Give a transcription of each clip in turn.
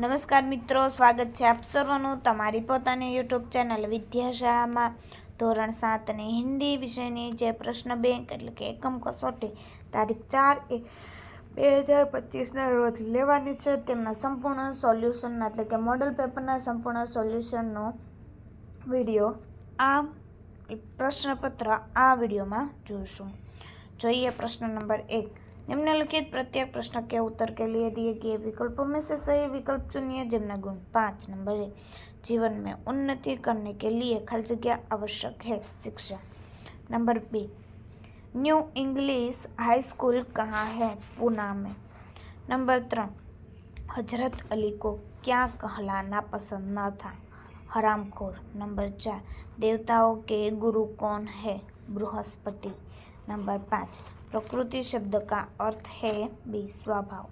નમસ્કાર મિત્રો, સ્વાગત છે આપ સર્વનું તમારી પોતાની યુટ્યુબ ચેનલ વિદ્યાશાળામાં. ધોરણ સાત અને હિન્દી વિષયની જે પ્રશ્ન બેંક એટલે કે એકમ કસોટી, તારીખ ચાર એક બે હજાર પચીસના રોજ લેવાની છે. તેમના સંપૂર્ણ સોલ્યુશન એટલે કે મોડલ પેપરના સંપૂર્ણ સોલ્યુશનનો વીડિયો આ પ્રશ્નપત્ર આ વિડીયોમાં જોઈશું. જોઈએ પ્રશ્ન નંબર એક. निम्नलिखित प्रत्येक प्रश्न के उत्तर के लिए दिए गए विकल्पों में से सही विकल्प चुनिए, जिनमें गुण पाँच नंबर एक जीवन में उन्नति करने के लिए खल जगह आवश्यक है? शिक्षा। Number B, new English high school कहाँ है? पूना में। नंबर तीन हज़रत अली को क्या कहलाना पसंद न था? हरामखोर। नंबर चार, देवताओं के गुरु कौन है? बृहस्पति। नंबर पाँच प्रकृति शब्द का अर्थ है बी स्वभाव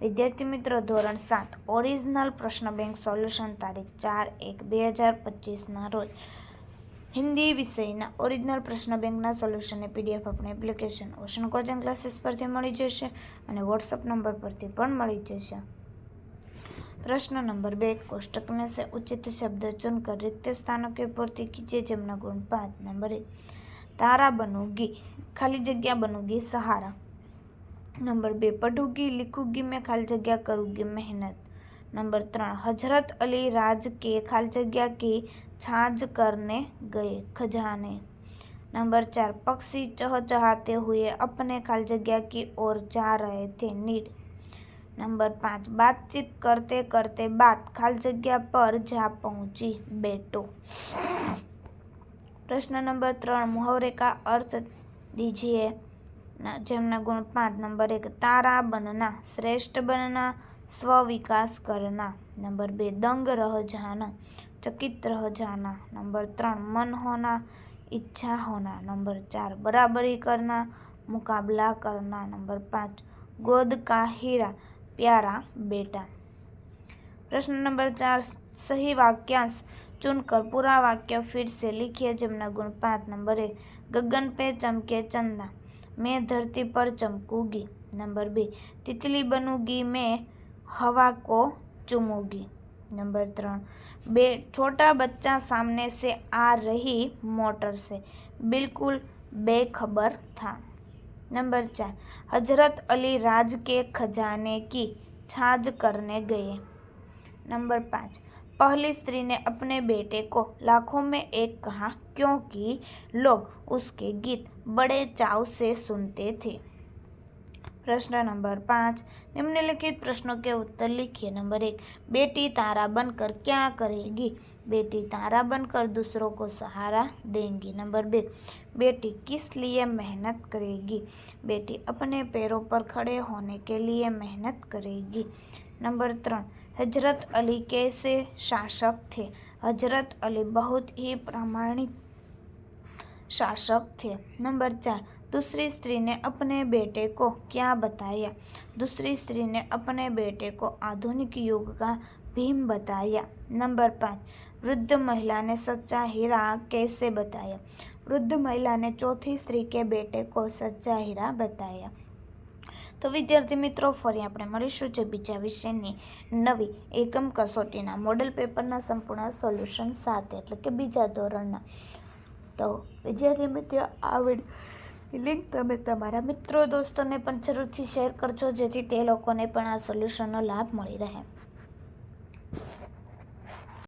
વિદ્યાર્થી મિત્રો ધોરણ સાત ઓરિજિનલ પ્રશ્ન બેંક સોલ્યુશન તારીખ ચાર એક બે હજાર પચીસના રોજ હિન્દી વિષયના ઓરિજિનલ પ્રશ્ન બેંકના સોલ્યુશનની પીડીએફ આપણે એપ્લિકેશન ઓશન કોચિંગ ક્લાસીસ પરથી મળી જશે અને વોટ્સઅપ નંબર પરથી પણ મળી જશે प्रश्न नंबर बे कोष्टक में से उचित शब्द चुनकर रिक्त स्थानों की पूर्ति कीजिए जमना गुण पाँच नंबर एक तारा बनूँगी, खाली जगह बनूँगी, सहारा। नंबर बे, पढ़ूँगी, लिखूँगी, मैं खाली जगह करूँगी मेहनत। नंबर त्रण, हज़रत अली राज के खाली जगह की छाछ करने गए खजाने। नंबर चार, पक्षी चहचहाते हुए अपने खाली जगह की ओर जा रहे थे नीड। नंबर पाँच, बातचीत करते करते बात खाली जगह पर जा पहुँची, बेटो। प्रश्न नंबर तर मुहावरेका अर्थ दीजिए जमना गुण पाँच नंबर एक तारा बनना श्रेष्ठ बनना स्वविकास करना नंबर बे दंग रह जाना चकित रह जाना नंबर तर मन होना इच्छा होना नंबर चार बराबरी करना मुकाबला करना नंबर पाँच गोद का हीरा प्यारा बेटा प्रश्न नंबर चार सही वाक्यांश चुनकर पूरा वाक्य फिर से लिखिए जमना गुण पाँच नंबर एक गगन पे चमके चंदा, मैं धरती पर चमकूँगी। नंबर बी, तितली बनूँगी मैं, हवा को चूमूँगी। नंबर त्रण, बे, छोटा बच्चा सामने से आ रही मोटर से, बिल्कुल बेखबर था। नंबर चार, हज़रत अली राज के खजाने की छाछ करने गए। नंबर पाँच पहली स्त्री ने अपने बेटे को लाखों में एक कहा, क्योंकि लोग उसके गीत बड़े चाव से सुनते थे। प्रश्न नंबर पाँच। निम्नलिखित प्रश्नों के उत्तर लिखिए। नंबर एक, बेटी तारा बनकर क्या करेगी? बेटी तारा बनकर दूसरों को सहारा देंगी। नंबर बे बेटी किस लिए मेहनत करेगी? बेटी अपने पैरों पर खड़े होने के लिए मेहनत करेगी। नंबर तीन, हज़रत अली कैसे शासक थे? हज़रत अली बहुत ही प्रामाणिक शासक थे। नंबर चार, दूसरी स्त्री ने अपने बेटे को क्या बताया? दूसरी स्त्री ने अपने बेटे को आधुनिक युग का भीम बताया। नंबर पाँच, वृद्ध महिला ने सच्चा हीरा कैसे बताया? वृद्ध महिला ने चौथी स्त्री के बेटे को सच्चा हीरा बताया। તો વિદ્યાર્થી મિત્રો, ફરી આપણે મળીશું જે બીજા વિષયની નવી એકમ કસોટીના મોડલ પેપરના સંપૂર્ણ સોલ્યુશન સાથે, એટલે કે બીજા ધોરણના. તો વિદ્યાર્થી મિત્રો, આ લિંક તમે તમારા મિત્રો, દોસ્તોને પણ જરૂરથી શેર કરજો, જેથી તે લોકોને પણ આ સોલ્યુશનનો લાભ મળી રહે.